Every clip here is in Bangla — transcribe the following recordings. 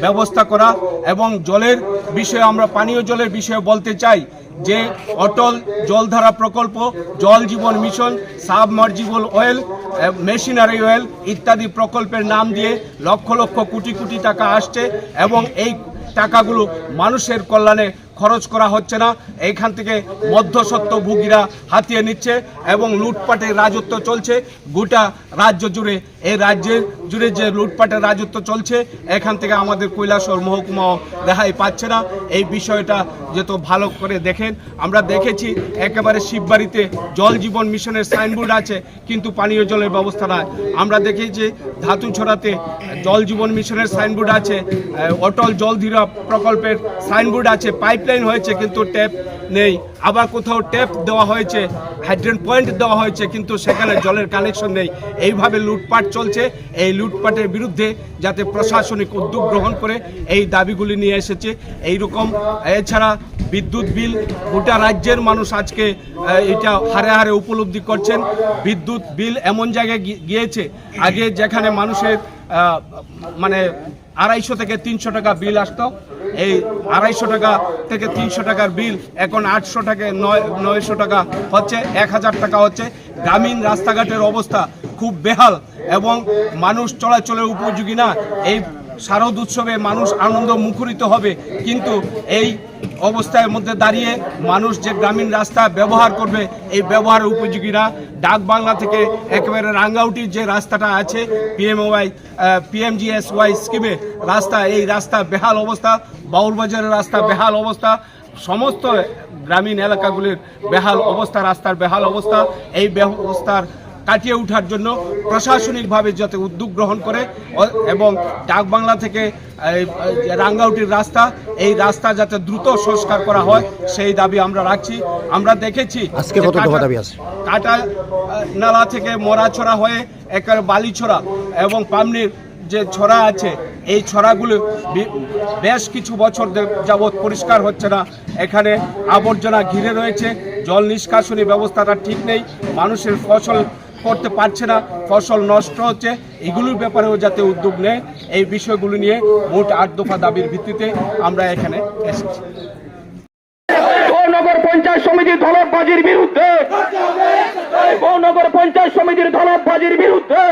ব্যবস্থা করা এবং জলের বিষয়ে আমরা পানীয় জলের বিষয়ে বলতে চাই যে অটল জলধারা প্রকল্প, Jal Jeevan mission, submersible oil machinery oil ইত্যাদি প্রকল্পের নাম দিয়ে লক্ষ লক্ষ কোটি কোটি টাকা আসছে এবং এই টাকাগুলো মানুষের কল্যাণে খরচ করা হচ্ছে না। এইখান থেকে মধ্যসত্ত্বভোগীরা হাতিয়ে নিচ্ছে এবং লুটপাটের রাজত্ব চলছে। গোটা রাজ্য জুড়ে, এই রাজ্যের জুড়ে যে লুটপাটের রাজত্ব চলছে, এখান থেকে আমাদের কৈলাসহর মহকুমাও রেহাই পাচ্ছে না। এই বিষয়টা যেহেতু ভালো করে দেখেন, আমরা দেখেছি একেবারে শিববাড়িতে জল জীবন মিশনের সাইনবোর্ড আছে, কিন্তু পানীয় জলের ব্যবস্থা নাই। আমরা দেখেছি ধাতুছড়াতে জল জীবন মিশনের সাইনবোর্ড আছে অটল জল ধীরা প্রকল্পের সাইনবোর্ড আছে পাইপলাইন হয়েছে, কিন্তু ট্যাপ নেই। আবার কোথাও ট্যাপ দেওয়া হয়েছে হাইড্রেন পয়েন্ট দেওয়া হয়েছে, কিন্তু সেখানে জলের কানেকশন নেই। এইভাবে লুটপাট চলছে। এই লুটপাটের বিরুদ্ধে যাতে প্রশাসনিক উদ্যোগ গ্রহণ করে, এই দাবিগুলি নিয়ে এসেছে। এই রকম এছাড়া বিদ্যুৎ বিল, গোটা রাজ্যের মানুষ আজকে এটা হারে হারে উপলব্ধি করছেন। বিদ্যুৎ বিল এমন জায়গায় গিয়েছে, আগে যেখানে মানুষের মানে আড়াইশো থেকে তিনশো টাকা বিল আসতো এই আড়াইশো টাকা থেকে তিনশো টাকার বিল, এখন আটশো টাকা, নয়, নয়শো টাকা হচ্ছে, এক হাজার টাকা হচ্ছে। গ্রামীণ রাস্তাঘাটের অবস্থা খুব বেহাল এবং মানুষ চলাচলের উপযোগী না। এই শারদ উৎসবে মানুষ আনন্দ মুখরিত হবে, কিন্তু এই অবস্থার মধ্যে দাঁড়িয়ে মানুষ যে গ্রামীণ রাস্তা ব্যবহার করবে, এই ব্যবহারের উপযোগী না ডাক বাংলা থেকে একেবারে রাঙ্গাউটির যে রাস্তাটা আছে পিএমওয়াই পিএমজিএসওয়াই স্কিমে রাস্তা, এই রাস্তা বেহাল অবস্থা, বাউলবাজারের রাস্তা বেহাল অবস্থা, সমস্ত গ্রামীণ এলাকাগুলির বেহাল অবস্থা, রাস্তার বেহাল অবস্থা, এই ব্যবস্থার কাটিয়ে ওঠার জন্য প্রশাসনিকভাবে যাতে উদ্যোগ গ্রহণ করে এবং ডাক বাংলা থেকে রাঙ্গাউটির রাস্তা এই রাস্তা যাতে দ্রুত সংস্কার করা হয় সেই দাবি আমরা রাখছি আমরা দেখেছি আজকে কত দাবি আছে? কাটা নালা থেকে মরাছড়া হয়ে একেবারে বালিছড়া এবং পামনির যে ছড়া আছে এই ছড়াগুলো বেশ কিছু বছর যাবৎ পরিষ্কার হচ্ছে না এখানে আবর্জনা ঘিরে রয়েছে জল নিষ্কাশনী ব্যবস্থাটা ঠিক নেই মানুষের ফসল করতে পারছে না, ফসল নষ্ট হচ্ছে, এগুলোর ব্যাপারেও যাতে উদ্যোগ নেয়, এই বিষয়গুলো নিয়ে মোট আট দফা দাবির ভিত্তিতে আমরা এখানে এসেছি। নগর পঞ্চায়েত সমিতির বিরুদ্ধে নগর পঞ্চায়েত সমিতির বিরুদ্ধে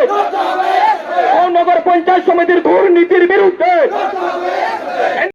নগর পঞ্চায়েত সমিতির দুর্নীতির বিরুদ্ধে